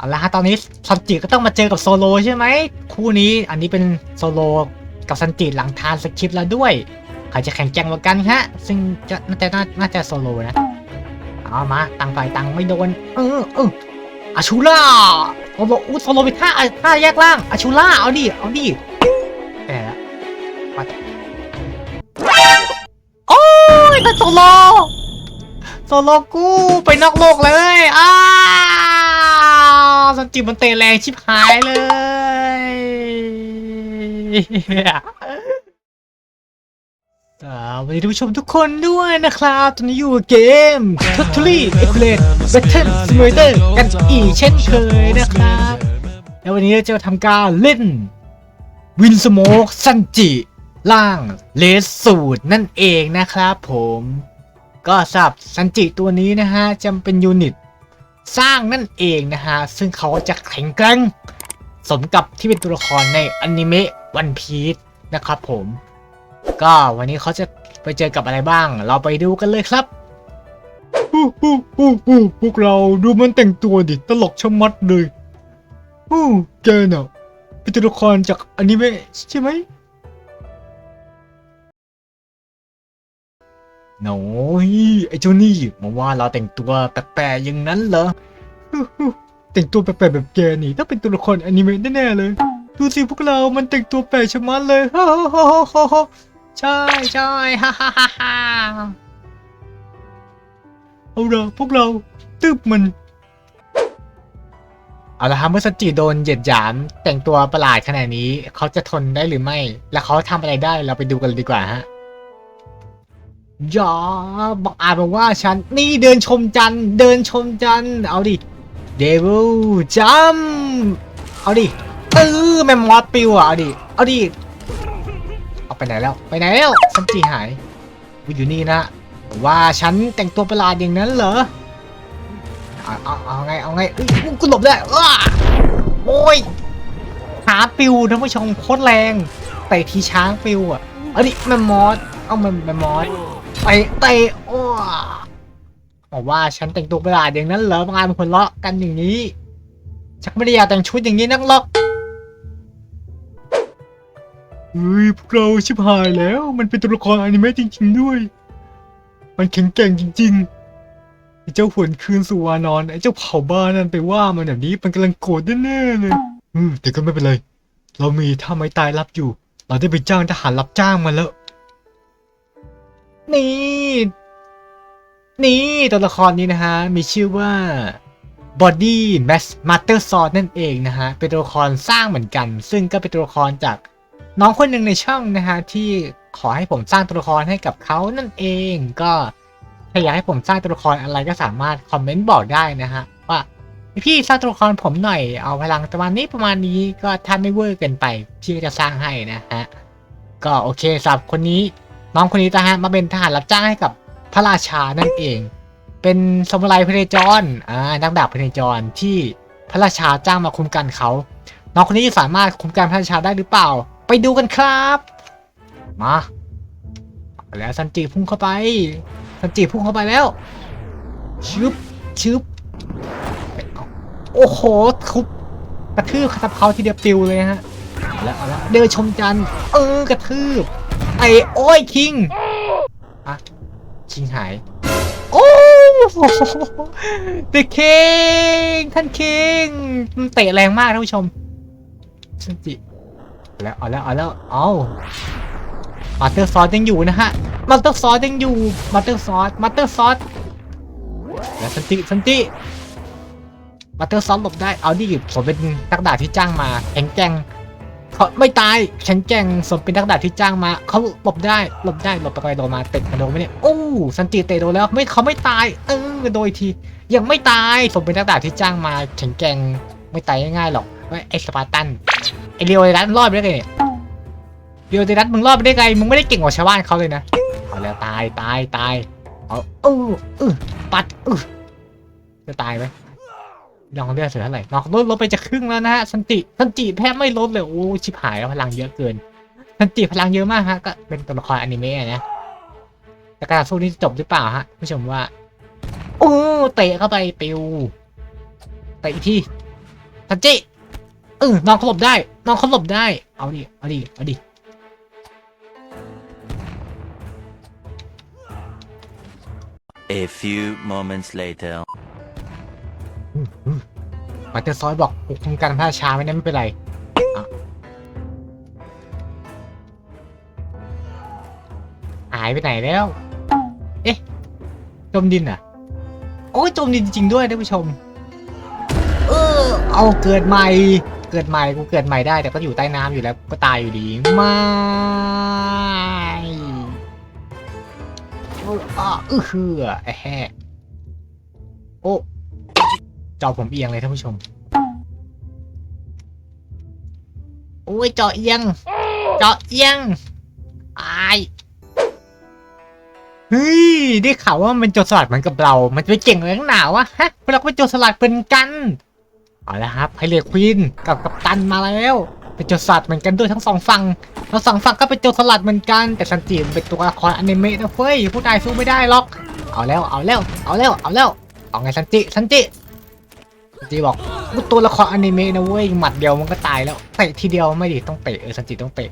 เอาละฮะตอนนี้ซันจิก็ต้องมาเจอกับโซโลใช่ไหมคู่นี้อันนี้เป็นโซโลกับซันจิหลังทานสคริปต์แล้วด้วยใครจะแข่งแกร่งกว่ากันฮะ ซึ่งจะน่าจะน่าจะโซโลนะเอามาตังไฟตังไม่โดนเออเอออาชูล่าโอ้โหโซโลไปท่าท่าแยกล่างอาชูล่าเอาดิเอาดิแต่ละปัดโอ้ยแต่โซโลโซโลกูไปนอกโลกเลยอ้า วสันจิมันเตะแรงชิบหายเลย สวัสดีท่านผู้ชมทุกคนด้วยนะครับ ตอนนี้อยู่เกม Totally Accurate Battle Simulator กันอีกเช่นเคยนะครับ แล้ววันนี้เราจะทำการเล่น วินสโมกซันจิล่างเลสสูตรนั่นเองนะครับผม ก็สับซันจิตัวนี้นะฮะจำเป็นยูนิต สร้างนั่นเองนะฮะ ซึ่งเขาจะแข็งแกร่งสมกับที่เป็นตัวละครในอนิเมะวันพีชนะครับผม ก็วันนี้เขาจะไปเจอกับอะไรบ้าง เราไปดูกันเลยครับฮู้ฮู้ฮู้ฮู้พวกเราดูมันแต่งตัวดิตลกชะมัดเลยฮู้แกน่ะเป็นตัวละครจากอนิเมะใช่ไหม โน้ยไอ้เจ้านี่มาว่าเราแต่งตัวแปลกๆอย่างนั้นเหรอแต่งตัวแปลกๆแบบแกนี่ต้องเป็นตัวละครอนิเมะแน่ๆเลย ดูสิพวกเรา มันแต่งตัวแปลกชะมัดเลยฮ่าฮ่าฮ่าฮ่าใช่ใช่ฮ่าฮ่าฮ่าเอาละพวกเราตึบมันเอาละครับเมื่อสันจิโดนเหยียดหยามแต่งตัวประหลาดขนาดนี้ เขาจะทนได้หรือไม่ และเขาทำอะไรได้เราไปดูกันดีกว่าฮะ อย่าบอกอาบอกว่าฉันนี่เดินชมจันเดินชมจันเอาดิเดวิลจัมเอาดิเออแมมมอสปิวอะเอาดิเอาดิเอาไปไหนแล้วไปไหนแล้วซันจีหายกูอยู่นี่นะว่าฉันแต่งตัวประหลาดอย่างนั้นเหรอเอาเอาเอาไงเอาไงกูหลบได้อ้าโอ้ยขาปิวท่านผู้ชมโคตรแรงเตะทีช้างปิวอะเอาดิแมมมอสเอาแมมแมมมอส ไปเตะโอ้บอกว่าฉันแต่งตัวประหลาดอย่างนั้นเหรอบางานเป็นคนเลาะกันอย่างนี้ชักไม่ได้อยากแต่งชุดอย่างนี้นักหรอกเฮ้ยพวกเราชิบหายแล้ว มันเป็นตัวละครอนิเมะจริง ๆด้วย มันแข็งแกร่งจริงๆไอ้เจ้าหวนคืนสู่วานอนไอ้เจ้าเผาบ้านนั่นไปว่ามันแบบนี้มันกำลังโกรธแน่ๆเลยอืมแต่ก็ไม่เป็นไร เรามีท่าไม้ตายรับอยู่ เราได้ไปจ้างทหารรับจ้างมาแล้ว นี่ นี่ตัวละครนี้นะฮะ มีชื่อว่า Body Mass Master Sword นั่นเองนะฮะ เป็นตัวละครสร้างเหมือนกัน ซึ่งก็เป็นตัวละครจากน้องคนหนึ่งในช่องนะฮะ ที่ขอให้ผมสร้างตัวละครให้กับเขานั่นเองก็ถ้าอยากให้ผมสร้างตัวละครอะไรก็สามารถคอมเมนต์บอกได้นะฮะว่าพี่สร้างตัวละครผมหน่อยเอาพลังประมาณนี้ประมาณนี้ก็ถ้าไม่เวอร์เกินไปพี่ก็จะสร้างให้นะฮะก็โอเคสำหรับคนนี้ น้องคนนี้นะฮะมาเป็นทหารรับจ้างให้กับพระราชานั่นเอง เป็นสมุไรพเนจรอ่านักดาบพเนจรที่พระราชาจ้างมาคุมกันเขา น้องคนนี้สามารถคุมการพระราชาได้หรือเปล่า ไปดูกันครับ มาแล้วซันจิพุ่งเข้าไปซันจิพุ่งเข้าไปแล้วชึบชึบโอ้โหทุบกระทืบทับเขาทีเดียวปิวเลยฮะแล้วเอาแล้วเดินชมจันเออกระทืบ ไอ้โอ้ยคิงอะคิงหาย โอ้เดอะคิงท่านคิงมันเตะแรงมากท่านผู้ชมชันจิเอาแล้วเอาแล้วเอาแล้วเอามาเตอร์ซอสยังอยู่นะฮะมาเตอร์ซอสยังอยู่มาเตอร์ซอสมาเตอร์ซอสแล้วสันติสันติมาเตอร์ซอสหลบได้เอาดิผมเป็นนักดาบที่จ้างมาแข็งแกร่ง เขาไม่ตายแข็งแกร่งสมเป็นนักดาบที่จ้างมา เขาหลบได้หลบได้หลบไปโดนมาเตะโดนไหมเนี่ยโอ้สันติเตะโดนแล้วไม่เขาไม่ตาย เออโดยที ยังไม่ตายสมเป็นนักดาบที่จ้างมาแข็งแกงไม่ตายง่ายๆหรอกไอ้สปาร์ตันไอเรียวไอรัตรอดไปได้ไงเดียเรียวไอรัตมึงรอดไปได้ไงมึงไม่ได้เก่งกว่าชาวบ้านเขาเลยนะเอาแล้วตายตายตายเอาเออเออปัดเออจะตายไหม น้องเลือดเสือเท่าไหร่น้องลดลดไปจะครึ่งแล้วนะฮะสันติสันติแทบไม่ลดเลยโอ้ชิบหายแล้วพลังเยอะเกินสันติพลังเยอะมากฮะก็เป็นตัวละครอนิเมะนะแต่การสู้นี้จบหรือเปล่าฮะผู้ชมว่าโอ้เตะเข้าไปปิวเตะอีกทีซันจิเออน้องเขาหลบได้น้องเขาหลบได้เอาดิเอาดิเอาดิ A few moments later. มาเตอร์ซอยบอกกูคุมการพลาดช้าไม่ได้ไม่เป็นไรหายไปไหนแล้ว เอ๊ะ จมดินอะ โอ้ยจมดินจริงด้วยท่านผู้ชม เออ เอาเกิดใหม่ เกิดใหม่กูเกิดใหม่ได้ แต่ก็อยู่ใต้น้ำอยู่แล้วก็ตายอยู่ดี ไม่เอออะเออคือไอ้แห่โอ้ จอผมเอียงเลยท่านผู้ชมโอ้ยจอเอียง จอเอียงอายเฮ้ยได้ข่าวว่ามันเป็นโจรสลัดเหมือนกับเรา มันจะไปเก่งอะไรนักหนาวะฮะพวกเราก็เป็นโจรสลัดเป็นกัน เอาละครับไฮเลียควีนกับกัปตันมาแล้ว เป็นโจรสลัดเหมือนกันด้วยทั้งสองฝั่งทั้งสองฝั่งก็เป็นโจรสลัดเหมือนกันแต่ซันจิเป็นตัวละครอนิเมะนะเฟ้ยผู้ใดสู้ไม่ได้หรอก เอาแล้วเอาแล้วเอาแล้วเอาแล้วเอาไงซันจิซันจิ จีบอกกูตัวละครอนิเมะนะเว้ยหมัดเดียวมันก็ตายแล้วเตะทีเดียวไม่ดิต้องเตะเออสันจิต้องเตะ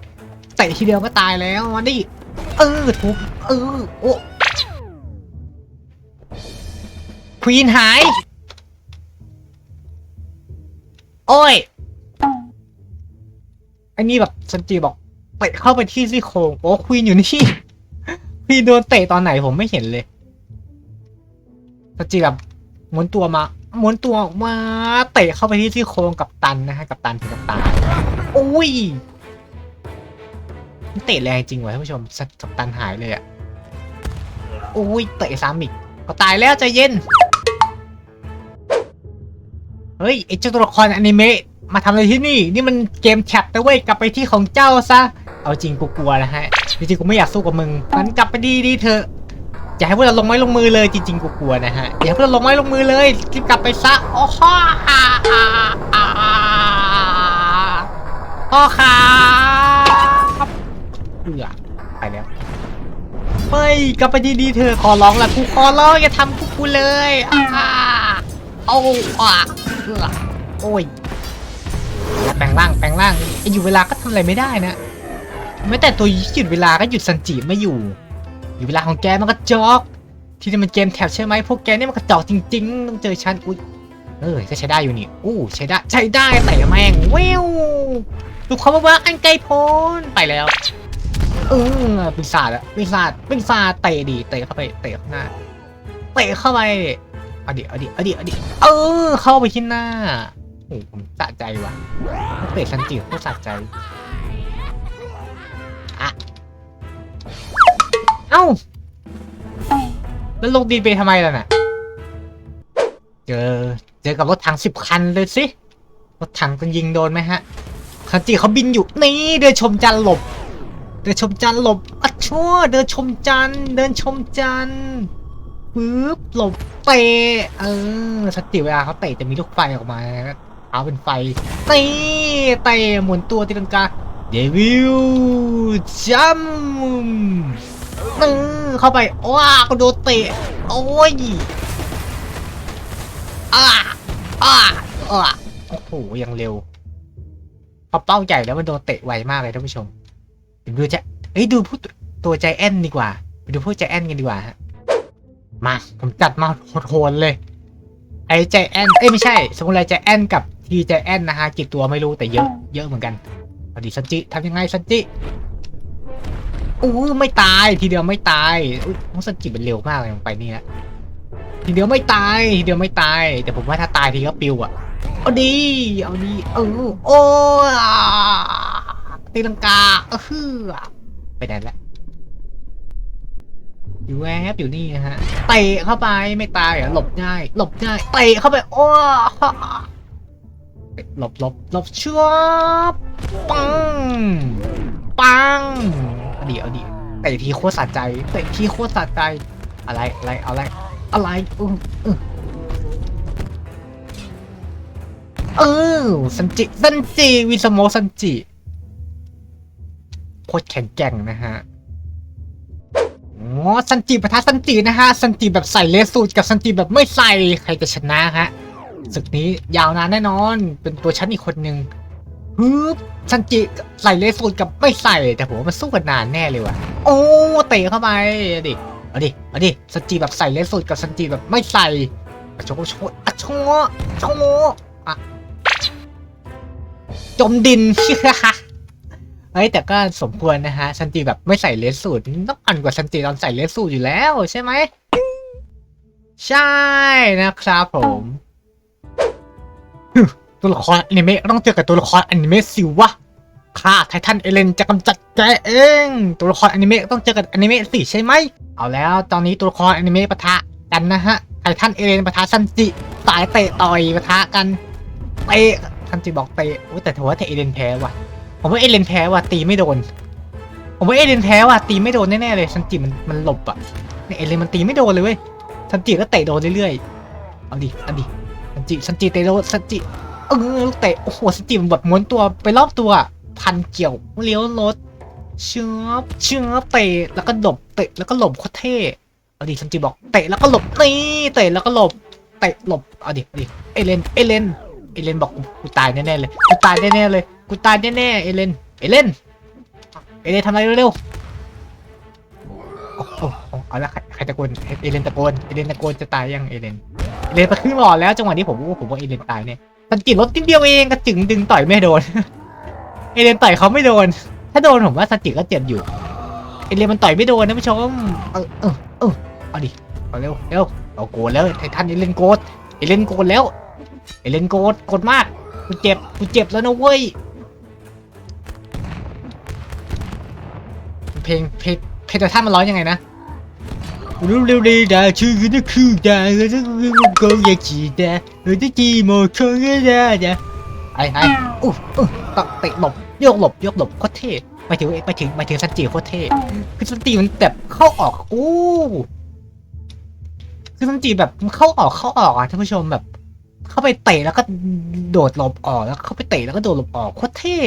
เตะทีเดียวก็ตายแล้วมาดิเออทุบเออโอ้ควีนหาย โอ้ยอันนี้แบบสันจิบอกเตะเข้าไปที่ซี่โครงโอ้ควีนอยู่นี่ควีนโดนเตะตอนไหนผมไม่เห็นเลยสันจิแบบหมุนตัวมา ม้วนตัวออกมาเตะเข้าไปที่ซี่โครงกับตันนะฮะกับตันถึงกับตายโอ้ยเตะแรงจริงวะท่านผู้ชมสกับตันหายเลยอะโอ้ยเตะซ้ำอีกก็ตายแล้วใจเย็นเฮ้ยไอเจ้าตัวละครอนิเมะมาทำอะไรที่นี่ นี่มันเกมแคปนะเว้ยกลับไปที่ของเจ้าซะ เอาจริงกูกลัวนะฮะจริงๆกูไม่อยากสู้กับมึงงั้นกลับไปดีดีๆเถอะ อย่าให้พวกเราลงไม้ลงมือเลยจริงๆกูกลัวนะฮะอย่าให้พวกเราลงไม้ลงมือเลยรีบกลับไปซะโอ้ฮ่าฮ่าฮ่าฮ่าพ่อครับเบื่อไปแล้วเฮ้ยกลับไปดีๆเธอะขอร้องละกูขอร้องอย่าทำกูกูเลยอ่าเอาอะเบื่อโอ้ยแปลงร่างแปลงร่างไอ้อยู่เวลาก็ทำอะไรไม่ได้นะแม้แต่ตัวหยุดเวลาก็หยุดสันจิไม่อยู่ อยู่เวลาของแกมันก็จอก ที่นี่มันเกมแท็บใช่ไหมพวกแกนี่มันกระจอกจริงๆ ต้องเจอฉันอุ้ยเออก็ใช้ได้อยู่นี่อู้ใช้ได้ใช้ได้แต่แม่งเว้วดูเขามาว่าอันไกลพ้นไปแล้วเออปีศาจอะปีศาจปีศาจเตะดีเตะเข้าไปเตะข้างหน้าเตะเข้าไปเอดิเอดิเอดิเอดิเออเข้าไปที่หน้าโอ้ผมสะใจว่ะเตะซันจิโคตรสะใจ เอ้า แล้วลงดินไปทำไมล่ะน่ะ เจอ เจอกับรถถังสิบคันเลยสิ รถถังจะยิงโดนไหมฮะคันจิเขาบินอยู่นี่เดินชมจันหลบ เดินชมจันหลบอะชั่ว เดินชมจัน เดินชมจันปึ๊บหลบเตะเออสติเวลาเขาเตะจะมีลูกไฟออกมาเอาเป็นไฟนี่เตะหมุนตัวตีลังกาเดวิลจัม ตึ้งเข้าไปว้าก็โดนเตะโอ้ยอ้าอ้าอ้าโอ้โหยังเร็วพอเป้าใหญ่แล้วมันโดนเตะไวมากเลยท่านผู้ชมเดี๋ยวดูจะเอ้ยดูผู้ตัวใจแอนดีกว่าไปดูผู้ใจแอนกันดีกว่าฮะมาผมจัดมาโหดเลย ไอ้ใจแอนเอ้ยไม่ใช่ สมุไรใจแอนกับทีใจแอนนะฮะกี่ตัวไม่รู้แต่เยอะเยอะเหมือนกันเอาดิซันจิทำยังไงซันจิ อู้ไม่ตายทีเดียวไม่ตายอุ้ยน้องซันจิเป็นเร็วมากเลยไปนี่ละทีเดียวไม่ตายทีเดียวไม่ตาย แต่ผมว่าถ้าตายทีก็ปิวอะเอาดีเอาดีเออโอ้ตีลังกาเออฮือไปไหนละอยู่แวบอยู่นี่นะฮะเตะเข้าไปไม่ตายเหรอหลบง่ายหลบง่ายเตะเข้าไปโอ้หลบหลบหลบชัวบปังปัง ดีเอาดีเตะทีโคตรสะใจเตะทีโคตรสะใจ อะไรอะไรอะไรอะไรอืออือเออซันจิซันจิวิสโมซันจิโคตรแข็งแกร่งนะฮะอ๋อซันจิปะทะซันจินะฮะซันจิแบบใส่เลสสูทกับซันจิแบบไม่ใส่ใครจะชนะฮะศึกนี้ยาวนานแน่นอน เป็นตัวฉันอีกคนนึง ฮึบซันจิใส่เลสสูตรกับไม่ใส่ แต่ผมว่ามันสู้กันนานแน่เลยว่ะ โอ้เตะเข้าไปเอาดิเอาดิเอาดิซันจิแบบใส่เลสสูตรกับซันจิแบบไม่ใส่อะโชว์โชว์อะโชว์โชอะจมดินเฮ้ยแต่ก็สมควรนะฮะซันจิแบบไม่ใส่เลสสูตรต้องอ่อนกว่าซันจิตอนใส่เลสสูตรอยู่แล้วใช่ไหมใช่นะครับผม ตัวละครอนิเมะต้องเจอกับตัวละครอนิเมะสิวะข้าไททันเอเลนจะกำจัดแกเอง ตัวละครอนิเมะต้องเจอกับอนิเมะสิใช่ไหม เอาแล้วตอนนี้ตัวละครอนิเมะปะทะกันนะฮะ ไททันเอเลนปะทะซันจิ สายเตะต่อยปะทะกัน เตะซันจิบอกเตะโอ้แต่ถือว่าเอเลนแพ้ว่ะ ผมว่าเอเลนแพ้ว่ะตีไม่โดน ผมว่าเอเลนแพ้ว่ะตีไม่โดนแน่ๆเลยซันจิมันมันหลบอะเนี่ยเอเลนมันตีไม่โดนเลยเว้ยซันจิก็เตะโดนเรื่อยๆ เอาดิ เอาดิ ซันจิ ซันจิเตะโดนซันจิ เออลูกเตะโอ้โหซันจิมแบบม้วนตัวไปรอบตัวพันเกี่ยวเลี้ยวรถเชือเชือเตะแล้วก็หลบเตะแล้วก็หลบโคตรเท่เอาดิซันจิบอกเตะแล้วก็หลบนี่เตะแล้วก็หลบเตะหลบเอาดิเอดิเอเลนเอเลนเอเลนบอกกูตายแน่ๆเลยกูตายแน่ๆเลยกูตายแน่ๆเอเลนเอเลนเอเลนทำอะไรเร็วๆเอาละใครตะโกนเอเลนตะโกนเอเลนตะโกนจะตายยังเอเลนเอเลนไปขึ้นหลอดแล้วจังหวะนี้ผมว่าผมว่าเอเลนตายเนี่ย มันกินรถนิดเดียวเองกระจึงดึงต่อยไม่โดน เอเลนต่อยเขาไม่โดน ถ้าโดนผมว่าสติก็เจ็บอยู่ เอเลนมันต่อยไม่โดนนะผู้ชมเออเออเออเอาดิเอาเร็วเร็วเอาโกนแล้วไททันเอเลนโกดเอเลนโกนแล้ว เอเลนโกดโกดมากกูเจ็บกูเจ็บแล้วนะเว้ยเพลงเพลงเพลงแต่ท่านมันร้องยังไงนะ ร็วเร็วๆได้ชื่อนี่คือได้แล้วก็ก็อยากจีได้เราจะจีโมคงได้ได้ไอ้ไอ้อู้อู้ตะเตะหลบโยกหลบโยกหลบโคตรเท่ไปถึงไปถึงไปถึงสันจิโคตรเท่คือสันจิมันแบบเข้าออกอู้คือสันจิแบบเข้าออกเข้าออกอะท่านผู้ชมแบบ เข้าไปเตะแล้วก็โดดหลบออกแล้วเข้าไปเตะแล้วก็โดดหลบออกโคตรเท่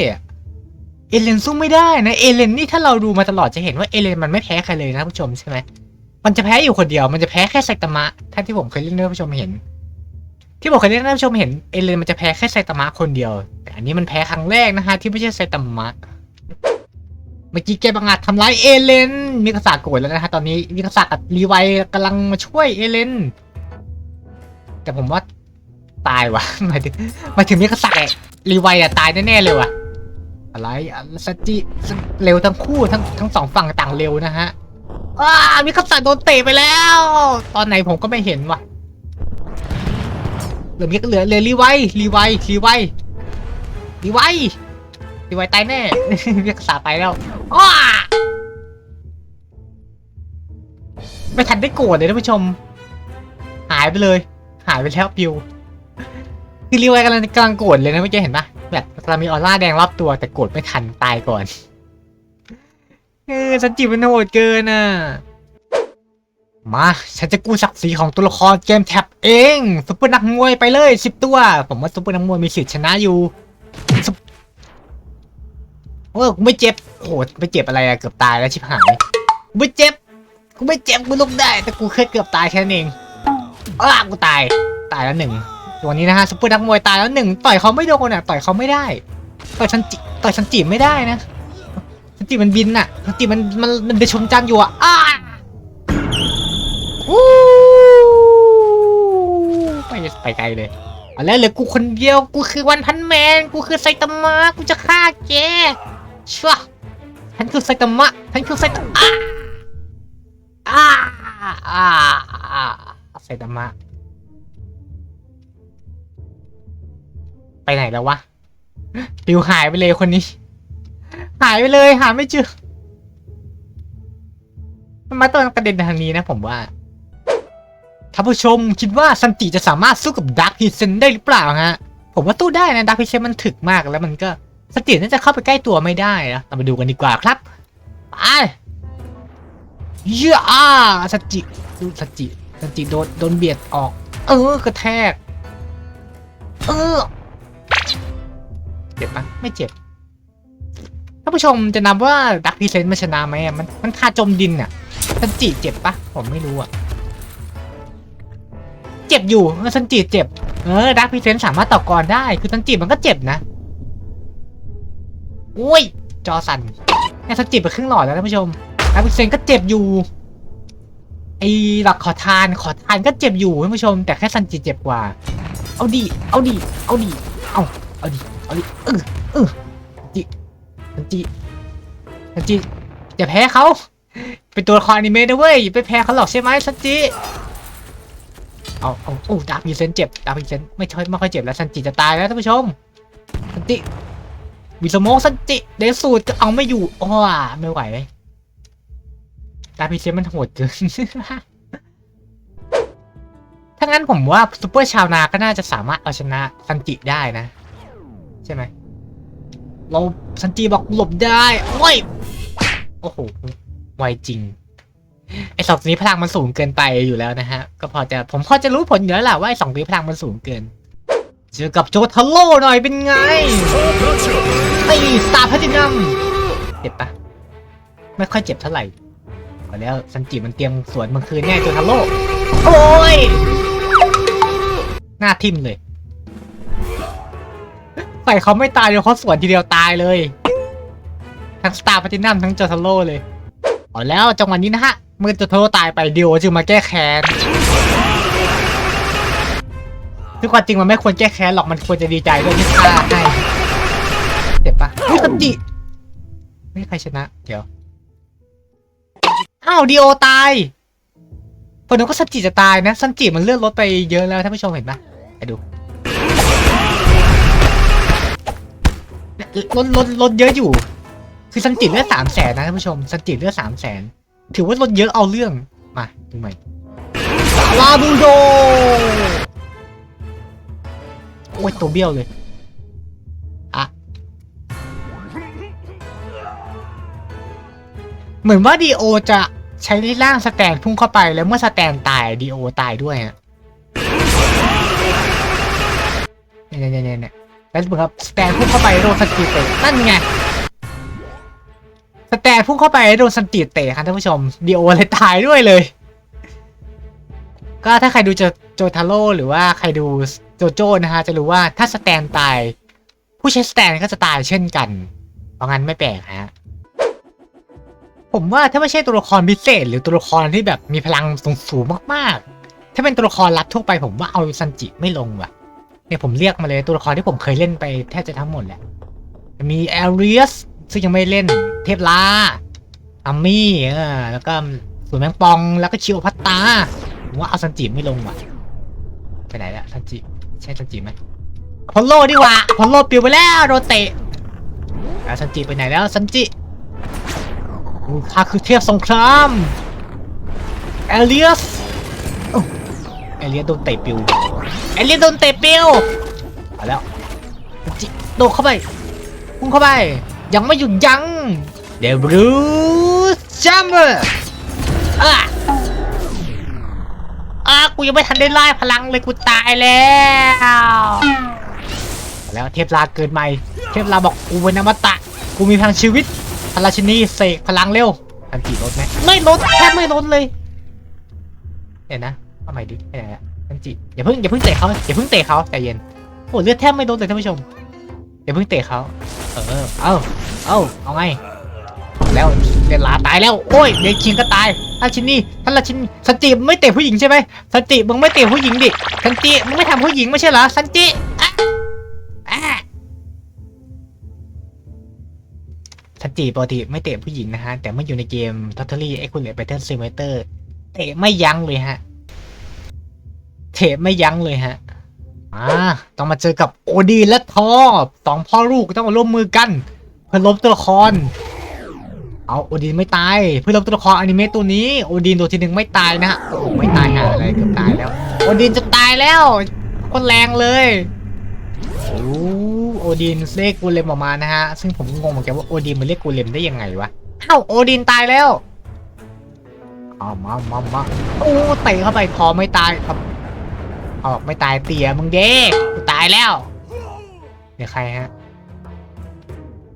เอเลนสู้ไม่ได้นะเอเลนนี่ถ้าเราดูมาตลอดจะเห็นว่าเอเลนมันไม่แพ้ใครเลยนะท่านผู้ชมใช่ไหม มันจะแพ้อยู่คนเดียว มันจะแพ้แค่ไซตามะท่านที่ผมเคยเล่นให้ท่านผู้ชมเห็น ที่ผมเคยเล่นให้ท่านผู้ชมเห็นเอเลนมันจะแพ้แค่ไซตามะคนเดียว แต่อันนี้มันแพ้ครั้งแรกนะฮะที่ไม่ใช่ไซตามะ เมื่อกี้แกบังอาจทำร้ายเอเลนมีกษัตริย์โกรธแล้วนะฮะตอนนี้มีกษัตริย์กับรีไวกำลังมาช่วยเอเลนแต่ผมว่าตายว่ะหมายถึงหมายถึงมีกษัตริย์รีไวอะตายแน่ๆเลยว่ะอะไรอะสจิเร็วทั้งคู่ทั้งทั้งสองฝั่งต่างเร็วนะฮะ อ้ามีคำสั่งโดนเตะไปแล้ว ตอนไหนผมก็ไม่เห็นว่ะเหลือมีเหลือเหลือรีไวรีไวรีไวรีไวรีไวตายแน่ เรียกษาตายแล้วอ้าไม่ทันได้โกรธเลยท่านผู้ชม หายไปเลย หายไปแล้วปิวคือรีไวกำลังกำลังโกรธเลยนะเมื่อกี้เห็นปะแบบกำลังมีออร่าแดงรอบตัวแต่โกรธไม่ทันตายก่อน ออสันจิมันโหดเกินอะ มา ฉันจะกู้ศักดิ์ศรีของตัวละครเกมแท็บเองซุปเปอร์นักมวยไปเลยสิบตัว ผมว่าซุปเปอร์นักมวยมีสิทธิ์ชนะอยู่ซุปเออกูไม่เจ็บโหไม่เจ็บอะไรอะเกือบตายแล้วชิบหายกูไม่เจ็บกูไม่เจ็บกูลุกได้ แต่กูเคยเกือบตายแค่นั้นเองอ้ากูตายตายแล้วหนึ่งตัวนี้นะฮะซุปเปอร์นักมวยตายแล้วหนึ่งต่อยเขาไม่โดนอะต่อยเขาไม่ได้ ต่อยฉันจิต่อยฉันจีบไม่ได้นะ สติมันบินน่ะสติมันมันมันไปชมจันอยู่อะอ้าวู้ไปไปไกลเลยเอาแล้วเหลือกูคนเดียวกูคือวันพันแมนกูคือไซตามะกูจะฆ่าแกชัวฉันคือไซตามะฉันคือไซตามะอ้าอ้าอ้าไซตามะไปไหนแล้ววะปิวหายไปเลยคนนี้ หายไปเลยหาไม่เจอมันมาต้นกระเด็นทางนี้นะผมว่าท่านผู้ชมคิดว่าซันจิจะสามารถสู้กับดาร์คพิเซนได้หรือเปล่าฮะ ผมว่าตู้ได้นะดาร์คพิเซนมันถึกมากแล้วมันก็ซันจิน่าจะเข้าไปใกล้ตัวไม่ได้นะเรามาดูกันดีกว่าครับไปเยอะอะซันจิดูซันจิซันจิโดนโดนเบียดออก เออกระแทก เออ เจ็บปะไม่เจ็บานผู้ชมจะนับว่าดักพีเซนมันชนะไหมอะมันมันคาจมดินอะซันจิเจ็บปะผมไม่รู้อะ เจ็บอยู่เออซันจิเจ็บ เออดักพิเซนสามารถต่อกรได้ คือซันจิมันก็เจ็บนะอุ้ย จอสันแค่ซันจิไปครึ่งหลอดแล้วท่านผู้ชมดักพิเซนก็เจ็บอยู่ไอ้หลักขอทานขอทานก็เจ็บอยู่ท่านผู้ชม แต่แค่ซันจิเจ็บกว่า เอาดิเอาดิเอาดิเอาเอาดิเอาดิเออเออ ซันจิซันจิอย่าแพ้เขาเป็นตัวละครอนิเมะนะเว้ยอย่าไปแพ้เขาหรอกใช่ไหมซันจิเอาเอาโอ้ดาร์คพีเซนเจ็บดาร์คพีเซนไม่ค่อยไม่ค่อยเจ็บแล้วซันจิจะตายแล้วท่านผู้ชมซันจิวิสโมกซันจิเดสูตรก็เอาไม่อยู่อ้อไม่ไหวดาร์คพีเซนมันโหดเกินถ้างั้นผมว่าซูเปอร์ชาวนาก็น่าจะสามารถเอาชนะซันจิได้นะ ใช่ไหม เราซันจิบอกหลบได้โอ้ยโอ้โหไวจริงไอ้สองตัวนี้พลังมันสูงเกินไปอยู่แล้วนะฮะ ก็พอจะผมพอจะรู้ผลอยู่แล้วแหละว่าไอสองตัวนี้พลังมันสูงเกิน เจอกับโจทาโร่หน่อยเป็นไงไอ้สตาร์พัตินัมเจ็บปะไม่ค่อยเจ็บเท่าไหร่เอาแล้วซันจิมันเตรียมสวนมันคืนแน่โจทาโร่โอ้ยหน้าทิ่มเลย ใส่เขาไม่ตายเดี๋ยวเขาสวนทีเดียวตายเลย ทั้งสตาร์พัตินัมทั้งโจทาโร่เลยเอาแล้วจังหวะนี้นะฮะ เมื่อจโทโร่ตายไปเดียวจึงมาแก้แค้นซึ่งความจริงมันไม่ควรแก้แค้นหรอกมันควรจะดีใจด้วยที่ฆ่าให้เจ็บปะเฮ้ยสันจิไม่ใครชนะ เดี๋ยวอ้าวดีโอตายผมนึกว่าซันจิจะตายนะซันจิมันเลื่อนรถไปเยอะแล้วท่านผู้ชมเห็นปะไปดู รถรถรถเยอะอยู่ คือซันจิเลือดสามแสนนะท่านผู้ชมซันจิเลือดสามแสนถือว่าลดเยอะเอาเรื่องมาดูใหม่ลาบูโดโอ้ยตัวเบี้ยวเลยอะเหมือนว่าดีโอจะใช้ร่างสแตนพุ่งเข้าไปแล้วเมื่อสแตนตายดีโอตายด้วยฮะเนี่ยเนี่ยเนี่ยเนี่ย แล้วเหมือนกับสแตนพุ่งเข้าไปโดนสกิเตะนั่นไงสแตนพุ่งเข้าไปโดนสันติเตะครับท่านผู้ชมดีโอเลยตายด้วยเลย ก็ถ้าใครดูโจโจทาโร่หรือว่าใครดูโจโจ้นะฮะจะรู้ว่าถ้าสแตนตาย ผู้ใช้สแตนก็จะตายเช่นกัน เพราะงั้นไม่แปลกฮะผมว่าถ้าไม่ใช่ตัวละครพิเศษ หรือตัวละครที่แบบมีพลังสูงๆมากๆ ถ้าเป็นตัวละครลับทั่วไปผมว่าเอาซันจิไม่ลงว่ะ เนี่ยผมเรียกมาเลยตัวละครที่ผมเคยเล่นไปแทบจะทั้งหมดแหละ มีแอริสซึ่งยังไม่เล่น เทพลาอัมมี่เออแล้วก็ส่วนแมงปองแล้วก็ชิโอพัตตาผมว่าเอาซันจิไม่ลงว่ะ ไปไหนละซันจิใช่ซันจิไหมพอลโลดีกว่าพอลโลปิวไปแล้วโดนเตะซันจิไปไหนแล้วซันจิอู้ข้าคือเทพสงครามเอลียสโอ้เอเลียสโดนเตะปิวเอเลียสโดนเตะปิวเอาแล้วซันจิโดดเข้าไปพุ่งเข้าไป ยังไม่หยุดยั้งเดบรูจัมเมอร์อะอะกูยังไม่ทันได้ไล่พลังเลยกูตายแล้วแล้วเทพลาเกิดใหม่ เทพลาบอกกูเป็นอมตะ กูมีพลังชีวิตพลังชินีเสกพลังเร็วทันทีลดไหมไม่ลดแทบไม่ลดเลยเดี๋ยวนะ เอาใหม่ดิไม่ได้ละทันจิอย่าเพิ่งอย่าเพิ่งเตะเขาอย่าเพิ่งเตะเขาใจเย็นโอ้เลือดแทบไม่ลดเลยท่านผู้ชมอย่าเพิ่งเตะเขาเออเอาเอาเอาไงแล้วเดลาตายแล้วโอ้ยเดคิงก็ตายท่านชินนี่ท่านราชินสันติไม่เตะผู้หญิงใช่ไหมสันติมึงไม่เตะผู้หญิงดิสันติมึงไม่ทำผู้หญิงไม่ใช่เหรอสันติสันติปกติไม่เตะผู้หญิงนะฮะแต่เมื่ออยู่ในเกม Totally Accurate Battle Simulator เตะไม่ยั้งเลยฮะ เตะไม่ยั้งเลยฮะอ่าต้องมาเจอกับโอดีนและทอสองพ่อลูกต้องมาร่วมมือกัน เพื่อลบตัวละคร เอาโอดีนไม่ตาย เพื่อลบตัวละครอนิเมะตัวนี้โอดีนตัวที่หนึ่งไม่ตายนะฮะโอ้ไม่ตายหาอะไรเกือบตายแล้วโอดีนจะตายแล้วคนแรงเลยโอ้โอดีนเรียกกูเลมออกมานะฮะ ซึ่งผมก็งงเหมือนกันว่าโอดีนมันเรียกกูเลมได้ยังไงวะเอ้าโอดีนตายแล้วเอามามามาโอ้เตะเข้าไปคอไม่ตายครับ ออกไม่ตายเตี่ยมึงเด็กกูตายแล้ว เดี๋ยวใครฮะ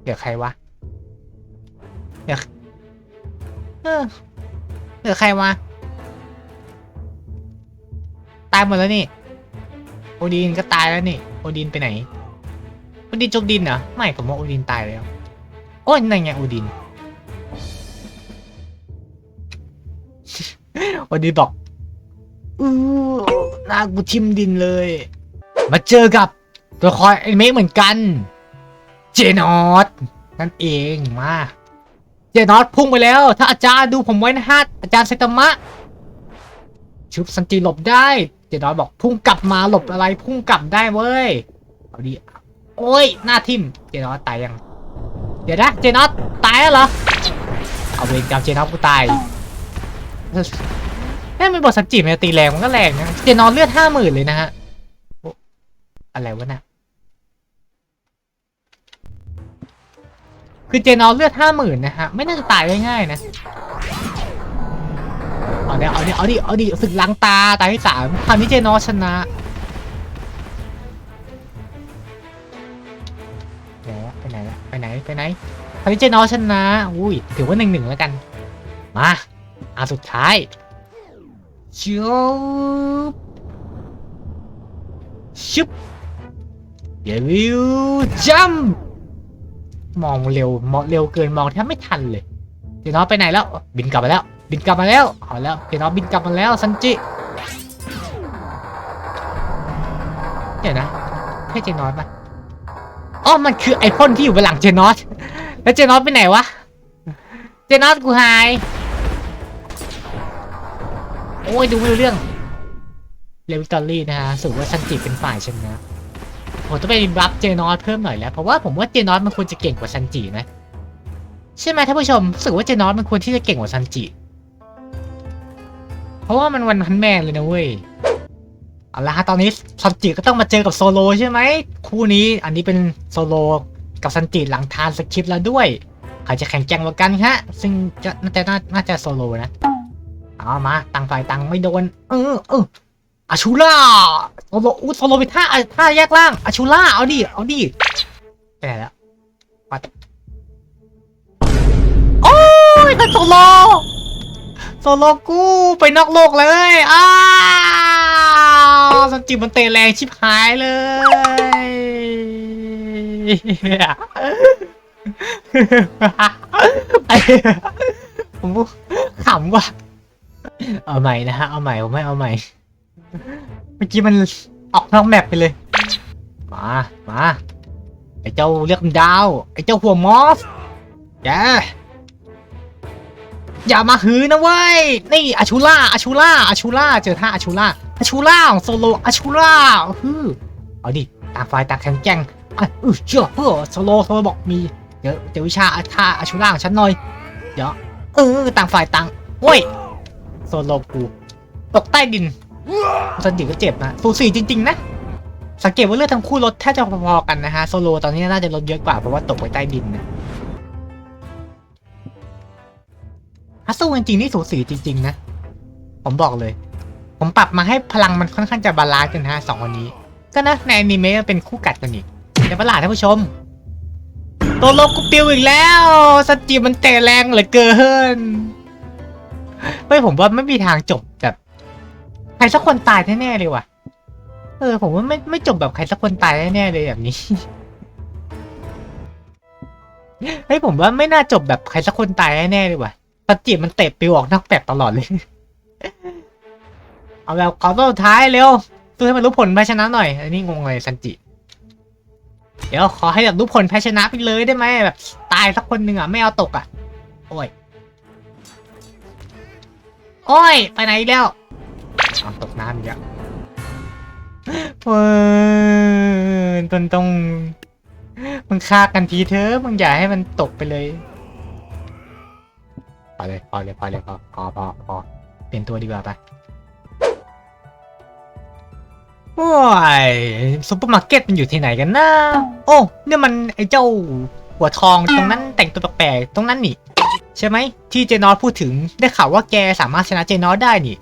เดี๋ยวใครวะ เดี๋ยวเออเดี๋ยวใครวะ ตายหมดแล้วนี่ โอดินก็ตายแล้วนี่ โอดินไปไหน โอดินจมดินเหรอ ไม่ผมว่าโอดินตายแล้ว โอ้ยนั่นไงโอดิน โอดินบอกอู้ หน้ากูทิมดินเลย มาเจอกับตัวคอยไอเมะเหมือนกัน เจนอสนั่นเองมา เจนอสพุ่งไปแล้ว ถ้าอาจารย์ดูผมไว้นะฮะอาจารย์ไซตามะ ชุบสันจิหลบได้ เจนอสบอกพุ่งกลับมาหลบอะไร พุ่งกลับได้เว้ย เอาดิโอ้ยหน้าทิมเจนอสตายยัง เดี๋ยวนะเจนอสตายแล้วเหรอ เอาเวรกรรมเจนอสกูตาย นี่มันบทสันจิมันจะตีแรงมันก็แรงนะเจนอสเลือดห้าหมื่นเลยนะฮะอะไรวะน่ะคือเจนอสเลือดห้าหมื่นนะฮะ ไม่น่าจะตายง่ายๆนะ เอาเดี๋ยวเอาเดี๋ยวเอาดิ เอาดิศึกล้างตา ตาที่สามคราวนี้เจนอสชนะไหนวะไปไหนละไปไหน ไปไหน คราวนี้เจนอสชนะ อุ้ย ถือว่าหนึ่งหนึ่งแล้วกัน มาอาสุดท้าย ชุบชุบเดวิวจัมมองเร็วมองเร็วเกินมองแทบไม่ทันเลยเจนอสไปไหนแล้ว บินกลับมาแล้ว บินกลับมาแล้วเอาแล้วเจนอสบินกลับมาแล้วซันจิเดี๋ยวนะใช่เจนอสปะอ๋อมันคือไอพ่นที่อยู่บนหลังเจนอสแล้วเจนอสไปไหนวะ เจนอสกูหาย โอ้ยดูไม่รู้เรื่องเลวิตอรี่นะฮะสูว่าซันจิเป็นฝ่ายชนะผมต้องไปรับเจนอสเพิ่มหน่อยแล้ว เพราะว่าผมว่าเจนอสมันควรจะเก่งกว่าซันจินะใช่ไหมท่านผู้ชมสึกว่าเจนอสมันควรที่จะเก่งกว่าซันจิ เพราะว่ามันวันพันแมนเลยนะเว้ยเอาละฮะตอนนี้ซันจิก็ต้องมาเจอกับโซโลใช่ไหมคู่นี้อันนี้เป็นโซโลกับซันจิหลังทานสคริปต์แล้วด้วยใครจะแข่งแกร่งกว่ากันฮะซึ่งจะน่าจะน่าจะโซโลนะ เอามาต่างฝ่ายต่างไม่โดน เออเอออาชูล่าโซโลอู้โซโลไปท่าท่าแยกล่างอาชูล่าเอาดิเอาดิไปไหนแล้วปัดโอ้ยโซโลโซโลกูไปนอกโลกเลยอ้าวสันจิมันเตะแรงชิบหายเลยไอ้ผมขำว่ะ เอาใหม่นะฮะ เอาใหม่ผมไม่เอาใหม่ เมื่อกี้มันออกนอกแมปไปเลย มา มา ไอ้เจ้าเลือกดาว ไอ้เจ้าหัวมอสแกอย่ามาหือนะเว้ย นี่อาชูล่าอาชูล่าอาชูล่าเจอท่าอาชูล่าอาชูล่าของโซโลอาชูล่าฮือเอาดิต่างฝ่ายต่างแข็งแกร่งอะอือเชื่อเพื่อโซโลโซโลบอกมี เดี๋ยวเดี๋ยววิชาท่าอาชูล่าของฉันหน่อย เดี๋ยวเออต่างฝ่ายต่างโอ้ย โซโลกูตกใต้ดินสันจิก็เจ็บนะสูสีจริง ๆ นะ สังเกตว่าเลือดทั้งคู่ลดแทบจะพอๆกันนะฮะ โซโลตอนนี้น่าจะลดเยอะกว่าเพราะว่าตกไปใต้ดินนะถ้าสู้จริงๆนี่สูสีจริง ๆ นะ ผมบอกเลย ผมปรับมาให้พลังมันค่อนข้างจะบาลานซ์กันฮะสองคนนี้ ก็นะในอนิเมะเป็นคู่กัดกันอีกเดี๋ยวประหลาดท่านผู้ชมตัวโลกกูปิวอีกแล้วสจิมันเตะแรงเหลือเกิน เฮ้ยผมว่าไม่มีทางจบแบบใครสักคนตายแน่ๆเลยว่ะ เออ ผมว่าไม่ไม่จบแบบใครสักคนตายแน่ๆเลยแบบนี้ เฮ้ยผมว่าไม่น่าจบแบบใครสักคนตายแน่ๆเลยว่ะสจิมันเตะปิวออกนอกแปดตลอดเลย เอาแบบขอตัวท้ายเร็วเพื่อให้มันรู้ผลแพ้ชนะหน่อย อันนี้งงเลยซันจิ เดี๋ยวขอให้แบบรู้ผลแพ้ชนะไปเลยได้ไหมแบบ ตายสักคนหนึ่งอะไม่เอาตกอะ โอ้ย โอ้ย ไปไหนอีกแล้วเอาตกน้ำอีกแล้วเว้ยตนตรงมึงฆ่ากันทีเถอะมึงอย่าให้มันตกไปเลยพอเลยพอเลยพอเลยพอพอพอพอเปลี่ยนตัวดีกว่าไปโอ้ยซุปเปอร์มาร์เก็ตมันอยู่ที่ไหนกันนะ โอ้เนี่ยมันไอ้เจ้าหัวทองตรงนั้นแต่งตัวแปลกๆตรงนั้นนี่ ใช่ไหมที่เจนอสพูดถึงได้ข่าวว่าแกสามารถชนะเจนอสได้นี่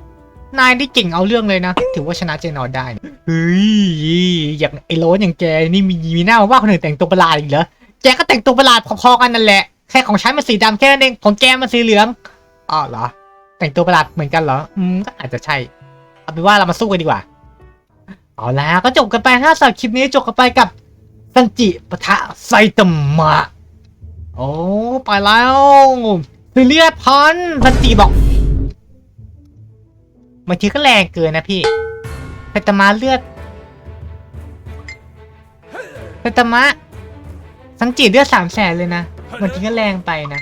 นายได้เก่งเอาเรื่องเลยนะ ถือว่าชนะเจนอสได้เฮ้ยอย่างไอ้โรสอย่างแกนี่มีมีหน้ามาว่าคนอื่นแต่งตัวประหลาดอีกเหรอแกก็แต่งตัวประหลาดพอๆกันนั่นแหละแค่ของฉันมันสีดำแค่นั้นเองของแกมันสีเหลืองอ๋อเหรอ แต่งตัวประหลาดเหมือนกันเหรออืมก็อาจจะใช่เอาเป็นว่าเรามาสู้กันดีกว่าเอาละก็จบกันไปห้าสำหรับคลิปนี้จบกันไปกับซันจิปะทะไซตมะ โอ้ไปแล้วคือเลือดพันซันจิบอกบางทีก็แรงเกินนะพี่ไซตมะเลือดไซตมะซันจิเลือดสามแสนเลยนะบางทีก็แรงไปนะ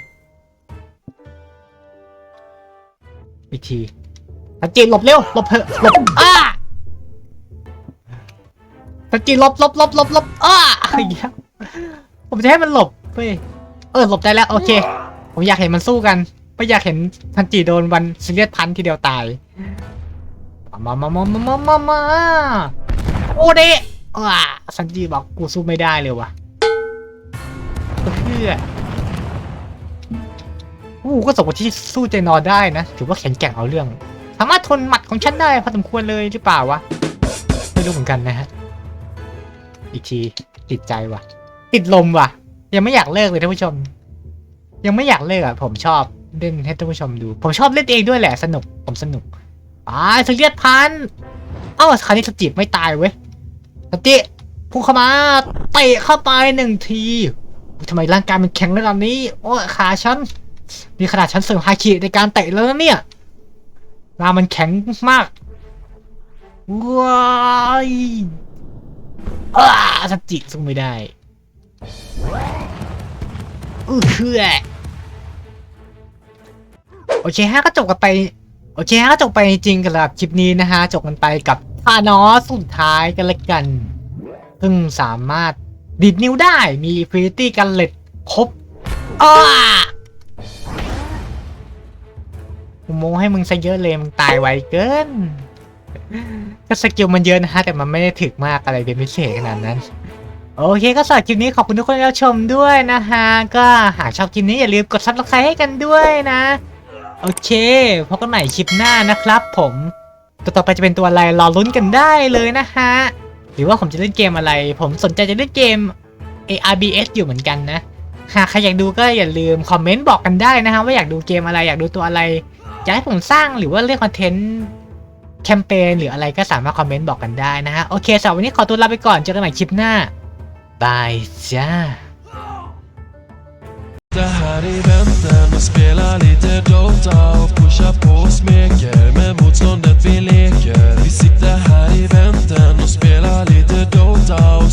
อีกทีซันจิหลบเร็วหลบเถอะหลบอ้าตะกี้ลบหลบหลบหลบหลบอ้าไอ้เหี้ยผมจะให้มันหลบเฮ้ย เออหลบได้แล้วโอเค ผมอยากเห็นมันสู้กันไม่อยากเห็นทันจีโดนวันซิเลียสพันทีเดียวตายมามามามามามามาโอ้เดะอ่าซันจีบอกกูสู้ไม่ได้เลยวะเพื่ออู้ก็สมกับที่สู้เจนอได้นะ ถือว่าแข็งแกร่งเอาเรื่อง สามารถทนหมัดของฉันได้พอสมควรเลยหรือเปล่าวะ ไม่รู้เหมือนกันนะฮะ อีกที ติดใจว่ะ ติดลมว่ะ ยังไม่อยากเลิกเลยท่านผู้ชม ยังไม่อยากเลิกอะ ผมชอบเล่นให้ท่านผู้ชมดู ผมชอบเล่นเองด้วยแหละสนุก ผมสนุกไปสเลียดพันเอ้าคราวนี้สติไม่ตายเว้ยสติพุ่งเข้ามาเตะเข้าไปหนึ่งทีทำไมร่างกายมันแข็งระดับนี้ โอ้ขาฉันนี่ขนาดฉันเสริมไฮคิในการเตะแล้วนะเนี่ยร่างมันแข็งมากว้ายอ้าสติสู้ไม่ได้ อือคือโอเคฮะก็จบกันไป โอเคฮะก็จบไปจริงกับคลิปนี้นะฮะ จบกันไปกับทานอสสุดท้ายกันละกัน ซึ่งสามารถดีดนิ้วได้มีฟรีตี้กันเล็ดครบอ้ากูโมให้มึงซะเยอะเลยมึงตายไวเกิน ก็สกิลมันเยอะนะฮะ แต่มันไม่ได้ถึกมากอะไรเป็นพิเศษขนาดนั้น โอเคก็สำหรับคลิปนี้ขอบคุณทุกคนที่รับชมด้วยนะฮะ ก็หากชอบคลิปนี้อย่าลืมกดซับสไครต์ให้กันด้วยนะ โอเคพบกันใหม่คลิปหน้านะครับผมตัวต่อไปจะเป็นตัวอะไรรอลุ้นกันได้เลยนะฮะ หรือว่าผมจะเล่นเกมอะไร ผมสนใจจะเล่นเกม ARBS อยู่เหมือนกันนะ หากใครอยากดูก็อย่าลืมคอมเมนต์บอกกันได้นะฮะว่าอยากดูเกมอะไรอยากดูตัวอะไรอยากให้ผมสร้างหรือว่าเล่นคอนเทนต์แคมเปญหรืออะไรก็สามารถคอมเมนต์บอกกันได้นะฮะ โอเคสำหรับวันนี้ขอตัวลาไปก่อนเจอกันใหม่คลิปหน้า Bye ja. Det här är vänten och spelar lite Dota och pushar på och smeker med motståndet vi leker. Vi sitter här i vänten och spelar lite Dota och